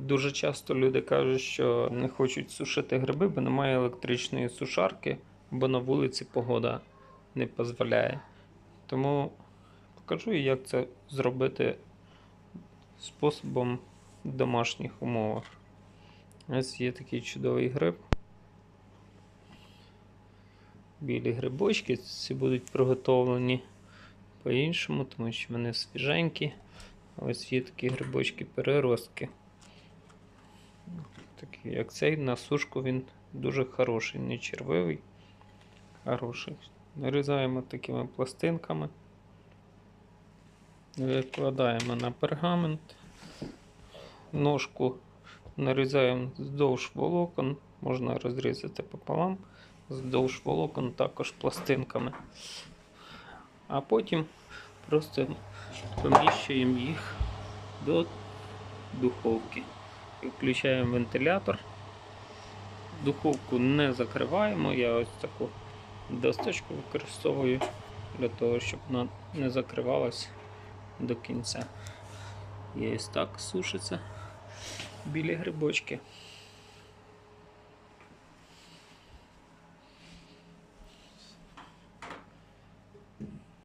Дуже часто люди кажуть, що не хочуть сушити гриби, бо немає електричної сушарки, бо на вулиці погода не дозволяє. Тому покажу, як це зробити способом в домашніх умовах. Ось є такий чудовий гриб. Білі грибочки ці будуть приготовлені по-іншому, тому що вони свіженькі. Ось є такі грибочки переростки. Такий, як цей, на сушку він дуже хороший, не червивий, хороший. Нарізаємо такими пластинками. Викладаємо на пергамент. Ножку нарізаємо вздовж волокон, можна розрізати пополам, вздовж волокон також пластинками. А потім просто поміщуємо їх до духовки. Включаємо вентилятор. Духовку не закриваємо. Я ось таку досточку використовую для того, щоб вона не закривалась до кінця. І ось так сушиться білі грибочки.